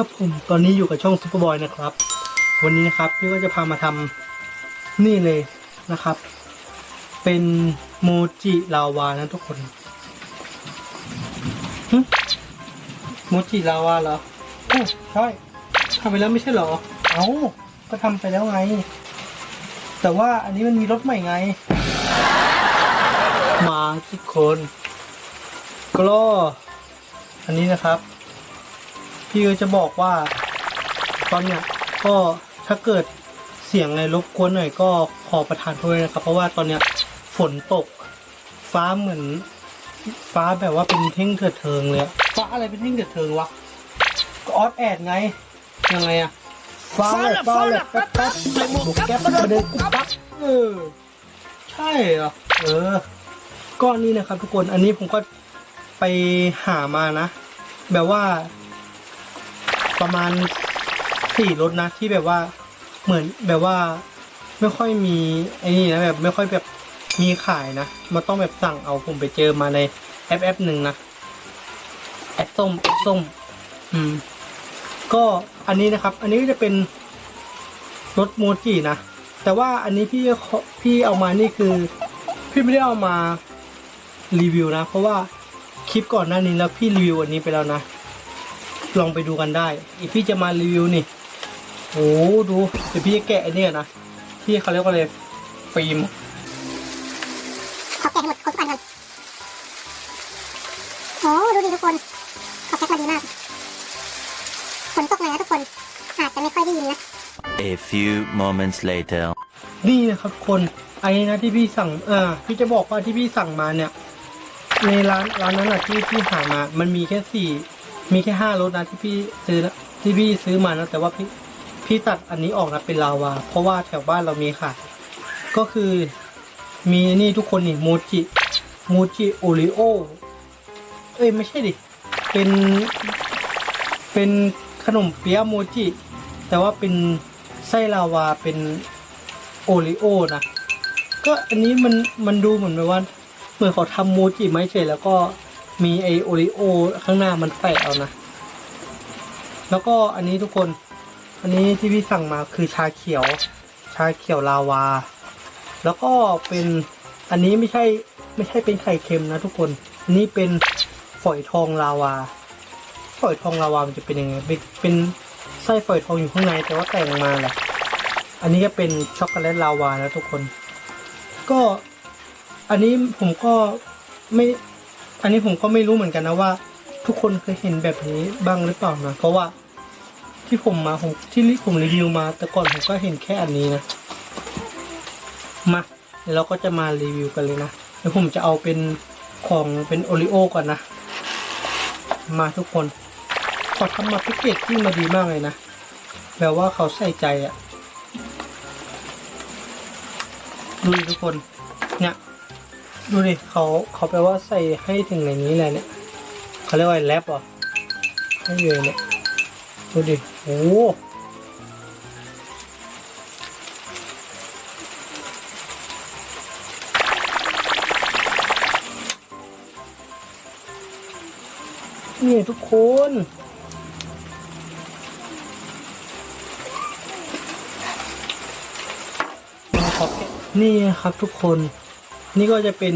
ครับผม ตอนนี้อยู่กับช่องซุปเปอร์บอยนะครับ วันนี้นะครับพี่ก็จะพามาทำนี่เลยนะครับ เป็นโมจิลาวานะทุกคนโมจิลาวาเหรอโอ้ใช่ทำไปแล้วไม่ใช่เหรอ เอ้าก็ทำไปแล้วไง แต่ว่าอันนี้มันมีรสใหม่ไง มาทุกคนก็อันนี้นะครับ พี่ก็จะบอกว่า ตอนเนี้ยก็ถ้าเกิดเสียงอะไรรบกวนหน่อยก็ขอประทานโทษนะครับ เพราะว่าตอนเนี้ยฝนตก ฟ้าเหมือน ฟ้าแบบว่าเป็นเท่งเถิดเทิงเลยอะฟ้าอะไรเป็นเท่งเถิดเทิงวะก็ออสแอดไงยังไงอะฟ้าแลบฟ้าแลบแป๊บแป๊บบุกแก๊ปมาเดินกุ๊บปั๊บเออใช่เหรอเออก้อนนี้นะครับทุกคนอันนี้ผมก็ไปหามานะ แบบว่า ประมาณสี่รถนะที่แบบว่าเหมือนแบบว่าไม่ค่อยมีไอ้นี่นะแบบไม่ค่อยแบบมีขายนะมันต้องแบบสั่งเอาผมไปเจอมาในแอปแอปหนึ่งนะแอปส้มแอปส้ม อืม ก็อันนี้นะครับ อันนี้ก็จะเป็นรถโมจินะแต่ว่าอันนี้พี่พี่เอามานี่คือ พี่ไม่ได้เอามารีวิวนะ เพราะว่าคลิปก่อนหน้านี้แล้วพี่รีวิวอันนี้ไปแล้วนะ ลองไปดูกันได้อีกพี่จะมารีวิวนี่โอ้ดูเดี๋ยวพี่จะแกะไอ้เนี่ยนะที่เขาเรียกว่าอะไรฟิล์มขอแกะให้หมดครบทุกอันก่อนโอ้ดูดิทุกคนเขาแพ็คมาดีมากฝนตกหน่อยนะทุกคนอาจจะไม่ค่อยได้ยินนะ A few moments later. นี่นะครับทุกคนไอ้นะที่พี่สั่งอ่าพี่จะบอกว่าที่พี่สั่งมาเนี่ย ในร้านร้านนั้นแหะที่พี่หามา มันมีแค่สี่ มีแค่ห้ารสนะที่พี่ซื้อนะที่พี่ซื้อมานะแต่ว่าพี่พี่ตัดอันนี้ออกนะเป็นลาวา เพราะว่าแถวบ้านเรามีขายก็คือมีนี่ทุกคนนี่โมจิโมจิโอริโอเอ้ยไม่ใช่ดิเป็นเป็นขนมเปี๊ยะโมจิแต่ว่าเป็นไส้ลาวาเป็นโอริโอนะก็อันนี้มันมันดูเหมือนแบบว่าเหมือนเขาทำโมจิไม้เฉยแล้วก็ มีไอโอริโอข้างหน้ามันแปะเอานะ แล้วก็อันนี้ทุกคน อันนี้ที่พี่สั่งมาคือชาเขียว ชาเขียวลาวา แล้วก็เป็นอันนี้ไม่ใช่ไม่ใช่เป็นไข่เค็มนะทุกคน อันนี้เป็นฝอยทองลาวา ฝอยทองลาวามันจะเป็นยังไง เป็นเป็นไส้ฝอยทองอยู่ข้างในแต่ว่าแต่งมาแหละ อันนี้ก็เป็นช็อกโกแลตลาวานะทุกคน ก็อันนี้ผมก็ไม่ อันนี้ผมก็ไม่รู้เหมือนกันนะว่า ทุกคนเคยเห็นแบบนี้บ้างหรือเปล่านะเพราะว่าที่ผมมาผมที่ผมรีวิวมา แต่ก่อนผมก็เห็นแค่อันนี้นะมาเดี๋ยวเราก็จะมารีวิวกันเลยนะเดี๋ยวผมจะเอาเป็นของเป็นโอริโอก่อนนะ มาทุกคนเขาทำมาแพ็กเกจที่มาดีมากเลยนะแบบว่าเขาใส่ใจอะดูดิทุกคนเนี่ย ดูดิเขาเขาแปลว่าใส่ให้ถึงในนี้เลยเนี่ยเขาเรียกว่าแรปเหรอให้เลยเนี่ยดูดิโอ้นี่ทุกคนนี่ครับทุกคน นี่ก็จะเป็น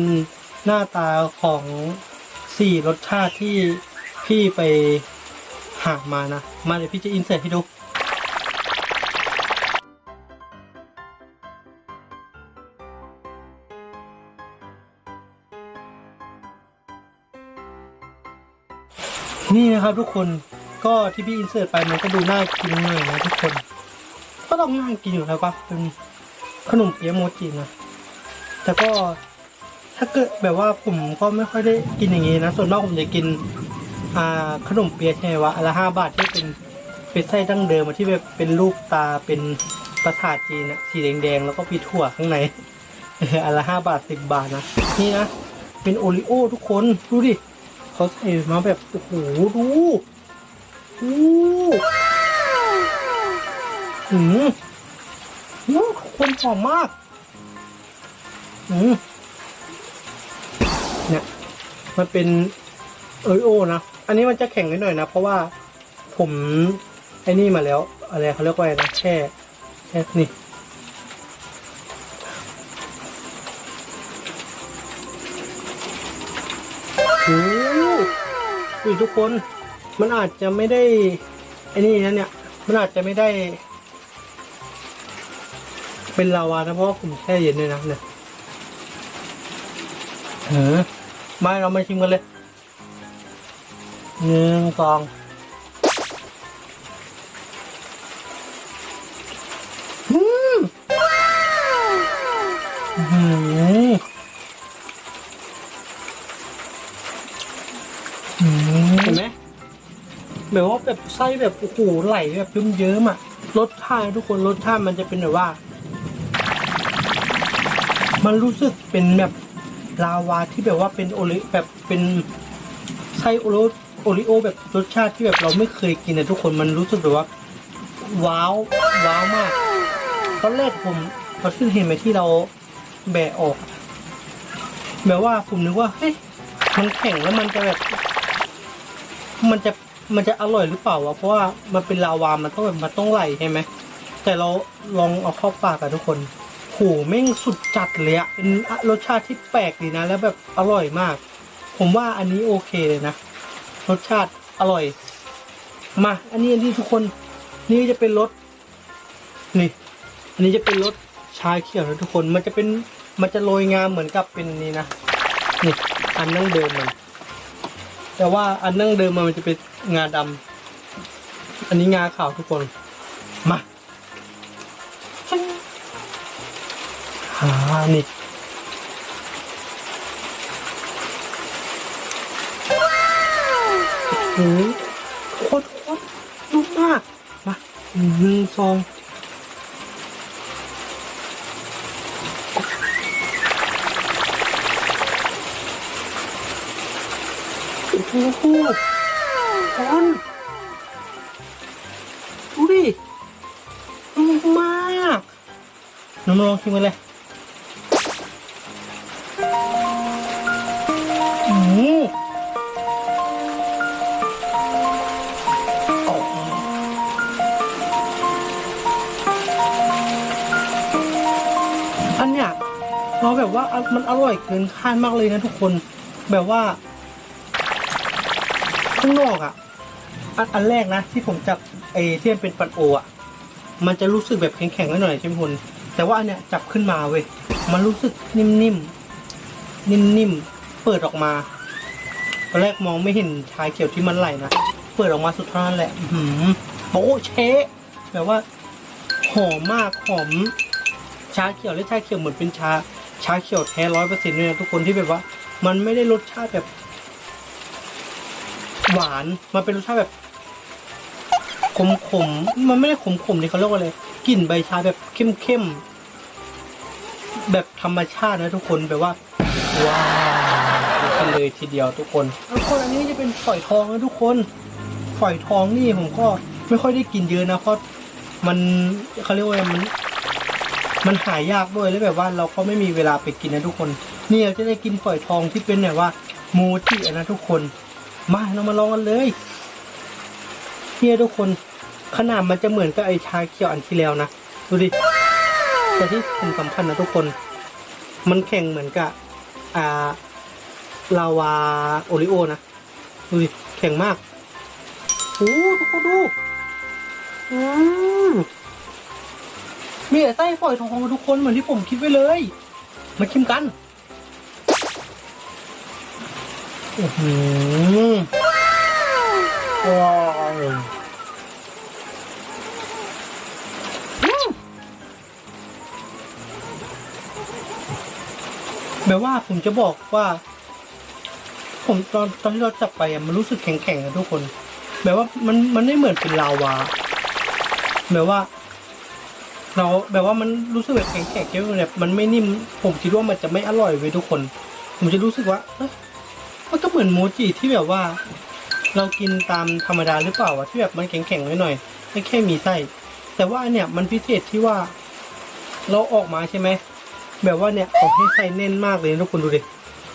หน้าตาของสี่รสชาติที่พี่ไปหามานะ มาเดี๋ยวพี่จะอินเสิร์ตให้ดูนี่นะครับทุกคนก็ที่พี่อินเสิร์ตไปมันก็ดูน่ากินหน่อยนะทุกคน ก็ต้องน่ากินอยู่แล้วปะเป็นขนมเปี๊ยะโมจินะแต่ก็ ถ้าเกิดแบบว่าผมก็ไม่ค่อยได้กินอย่างนี้นะส่วนมากผมจะกินอ่าขนมเปี๊ยะใช่ไหมวะอนละห้าบาทที่เป็นเป็นไส้ดั้งเดิมอะที่แบบเป็นรูปตาเป็นประสาทจีนอะสีแดงๆแล้วก็มีถั่วข้างในอออนละห้าบาทสิบบาทนะนี่นะเป็นโอริโอทุกคนดูดิเขาใส่มาแบบโอ้โหดูดูอืมอืมคนหอมมากอืม มันเป็นโอริโอนะ อันนี้มันจะแข็งนิดหน่อยนะ เพราะว่าผมไอ้นี่มาแล้ว อะไรเขาเรียกว่าอะไรนะแช่แช่นี่โอ้โหอุ้ยทุกคน มันอาจจะไม่ได้ไอ้นี่นะเนี่ย มันอาจจะไม่ได้ เป็นลาวานะเพราะว่าผมแช่เย็นด้วยนะเนี่ยเออ มาเรามาชิมกันเลยหนึ่งสองอืมอื้อหืออืมเห็นไหมแบบว่าแบบไส้แบบโอ้โหไหลแบบเยิ้มๆอะรสชาติทุกคนรสชาติมันจะเป็นแบบว่า มันรู้สึกเป็นแบบ ลาวาที่แบบว่าเป็นโอริแบบเป็นไส้โอโรโอริโอแบบรสชาติที่แบบเราไม่เคยกินนะทุกคนมันรู้สึกแบบว่าว้าวว้าวมากตอนแรกผมตอนที่เห็นไหมที่เราแบะออก แบบว่าผมนึกว่าเฮ้ยมันแข็งแล้วมันจะแบบ มันจะมันจะอร่อยหรือเปล่าวะเพราะว่ามันเป็นลาวามันต้องแบบมันต้องไหลใช่ไหมแต่เราลองเอาเข้าปากอะทุกคน หแม่งสุดจัดเลยอะเป็นรสชาติที่แปลกดีนะ แล้วแบบอร่อยมาก ผมว่าอันนี้โอเคเลยนะ รสชาติอร่อย มา อันนี้อันที่ทุกคน นี่จะเป็นรส นี่ อันนี้จะเป็นรสชาเขียวนะทุกคน มันจะเป็น มันจะโรยงามเหมือนกับเป็นนี่นะ นี่ อันนั่งเดิมมัน แต่ว่าอันนั่งเดิมมันจะเป็นงาดำอันนี้งาขาวทุกคน มา อ่านี่โอ้โหโคตรโคตรนุ่มมาก มาหนึ่งสองโอ้โหคนดูดินุ่มมาก น้ำลองชิมกันเลย เราแบบว่ามันอร่อยเกินคาดมากเลยนะทุกคน แบบว่าข้างนอกอะอันแรกนะ ที่ผมจับไอ้ที่มันเป็นปันโออะมันจะรู้สึกแบบแข็งๆไว้หน่อยใช่ไหมคุณแต่ว่าอันเนี้ยจับขึ้นมาเว้ยมันรู้สึกนิ่มๆนิ่มๆเปิดออกมาตอนแรกมองไม่เห็นชายเขียวที่มันไหลนะเปิดออกมาสุดท่านั้นแหละอื้อหืมโป๊เชะแบบว่าหอมมากหอมชาเขียวและชาเขียวเหมือนเป็นชา ชาเขียวแท้ร้อยเปอร์เซ็นต์เลยนะทุกคนที่แบบว่า มันไม่ได้รสชาติแบบ หวาน มันเป็นรสชาติแบบขมขมๆมันไม่ได้ขมขมนี่เขาเรียกว่าอะไรกลิ่นใบชาแบบเข้มเข้มๆแบบธรรมชาตินะทุกคนแบบว่าว้าวกันเลยทีเดียวทุกคนทุกคนอันนี้จะเป็นฝอยทองนะทุกคนฝอยทองนี่ผมก็ไม่ค่อยได้กินเยอะนะเพราะมันเขาเรียกว่ามัน มันหายากด้วยแล้วแบบว่าเราก็ไม่มีเวลาไปกินนะทุกคน นี่เราจะได้กินฝอยทองที่เป็นแบบว่าโมจิอะนะทุกคน มาเรามาลองกันเลยเนี่ยทุกคนขนาดมันจะเหมือนกับไอชาเขียวอันที่แล้วนะดูดิแต่ที่ผมสำคัญนะทุกคน มันแข็งเหมือนกับอ่าลาวาโอริโอนะดูดิแข็งมากโอ้ทุกคนดูอืม มีแต่ไส้ฝอยทองของทุกคนเหมือนที่ผมคิดไว้เลย มาชิมกันอื้อหือว้าวอืมแบบว่าผมจะบอกว่า ผมตอนตอนที่เราจับไปอะมันรู้สึกแข็งๆนะทุกคน แบบว่ามันมันไม่เหมือนเป็นลาวาแบบว่า เราแบบว่ามันรู้สึกแบบแข็งๆใช่ไหมแบบมันไม่นิ่มผมคิดว่ามันจะไม่อร่อยเว้ยทุกคน ผมจะรู้สึกว่าเอ๊ะมันก็เหมือนโมจิที่แบบว่า เรากินตามธรรมดาหรือเปล่าวะที่แบบมันแข็งๆหน่อยไม่แค่มีไส้แต่ว่าเนี่ยมันพิเศษที่ว่า เราออกมาใช่ไหมแบบว่าเนี่ยเขาให้ไส้แน่นมากเลยทุกคนดูดิ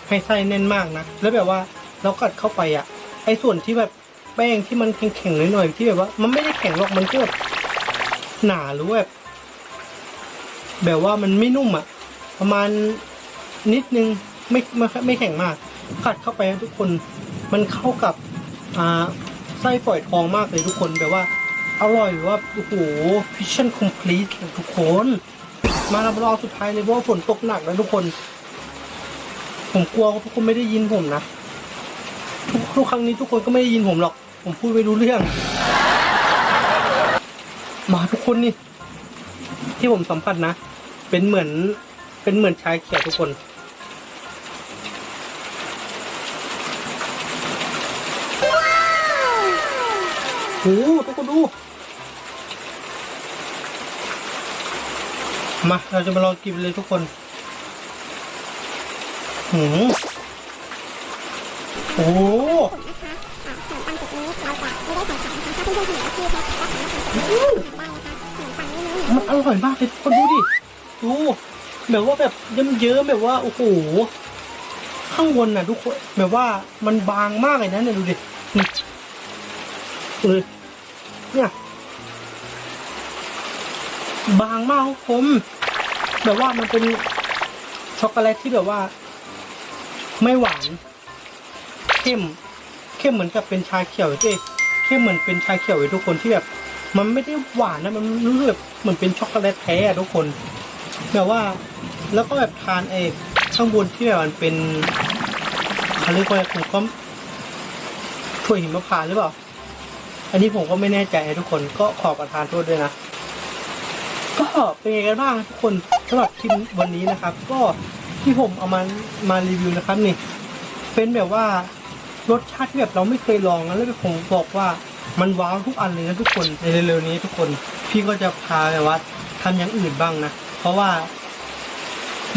ให้ไส้แน่นมากนะแล้วแบบว่าเรากัดเข้าไปอะไอ้ส่วนที่แบบแป้งที่มันแข็งๆหน่อยๆที่แบบว่า มันไม่ได้แข็งหรอกมันก็แบบหนาหรือแบบ แบบว่ามันไม่นุ่มอะ ประมาณนิดนึงไม่ไม่ไม่แข็งมาก กัดเข้าไปนะทุกคนมันเข้ากับอ่าไส้ฝอยทองมากเลยทุกคนแบบว่าอร่อยว่าโอ้โหพิชชั่นคอมพลีททุกคน มาเรารอบสุดท้ายเลยเพราะว่าฝนตกหนักนะทุกคน ผมกลัวว่าทุกคนไม่ได้ยินผมนะทุกทุกครั้งนี้ทุกคนก็ไม่ได้ยินผมหรอก ผมพูดไม่รู้เรื่อง มาทุกคนนี่ ที่ผมสัมผัสนะ เป็นเหมือน เป็นเหมือนชายเขียวทุกคนโอ้โหทุกคนดู มา เราจะมาลองกินเลยทุกคนหืมโอ้โหขนมปังจุดนี้เราจะไม่ได้ใส่ไข่นะคะถ้าเพื่อนๆคนไหนที่แพ้ก็สามารถใส่ไข่ได้นะคะขนมปังนี้เนื้ อร่อยมากเลยคนดูดิดูแบบว่าแบบเยิ้มๆแบบว่าโอ้โหข้างบนน่ะทุกคนแบบว่ามันบางมากเลยนะเนี่ยดูดินี่เลยเนี่ยบางมากทุกคนแบบว่ามันเป็นช็อกโกแลตที่แบบว่า ไม่หวาน เข้ม เข้มเหมือนกับเป็นชาเขียวเจ๊เข้มเหมือนเป็นชาเขียวเลยทุกคนที่แบบ มันไม่ได้หวานนะมันรู้สึกแบบเหมือนเป็นช็อกโกแลตแท้ทุกคนแบบว่า แล้วก็แบบทานเอข้างบนที่แบบมันเป็นเขาเรียกว่าผมก็ถั่วหิมะพานหรือเปล่า อันนี้ผมก็ไม่แน่ใจทุกคนก็ขอประทานโทษด้วยนะ ก็เป็นไงกันบ้างทุกคนสำหรับคลิปวันนี้นะครับ ก็ที่ผมเอามามารีวิวนะครับนี่ เป็นแบบว่ารสชาติที่แบบเราไม่เคยลองนะแล้วผมบอกว่า มันว้าวทุกอันเลยนะทุกคนในเร็วๆนี้ทุกคน พี่ก็จะพาแบบว่าทำอย่างอื่นบ้างนะ เพราะว่า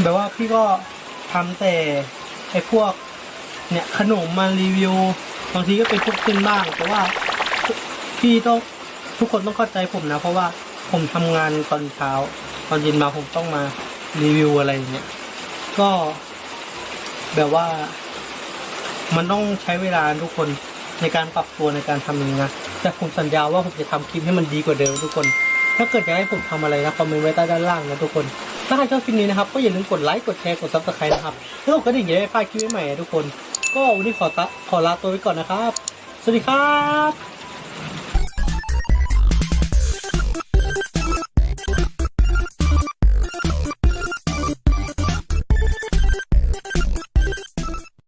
แบบว่าพี่ก็ทำแต่ไอ้พวก เนี่ยขนมมารีวิวบางทีก็เป็นพวกขึ้นบ้าง แต่ว่าพี่ต้องทุกคนต้องเข้าใจผมนะ เพราะว่าผมทำงานตอนเช้า ตอนเย็นมาผมต้องมารีวิวอะไรอย่างเงี้ยก็แบบว่า มันต้องใช้เวลาทุกคน ในการปรับตัวในการทำอย่างนี้นะแต่ผมสัญญาว่าผมจะทำคลิปให้มันดีกว่าเดิมทุกคน ถ้าเกิดอยากให้ผมทำอะไรนะคอมเมนต์ไว้ใต้ด้านล่างนะทุกคน ถ้าใครชอบคลิปนี้นะครับก็อย่าลืมกดไลค์กดแชร์กดซับสไครต์นะครับแล้วก็กระดิ่งอย่าได้พลาดคลิปใหม่ๆนะทุกคน ก็วันนี้ขอตะขอลาตัวไปก่อนนะครับ สวัสดีครับ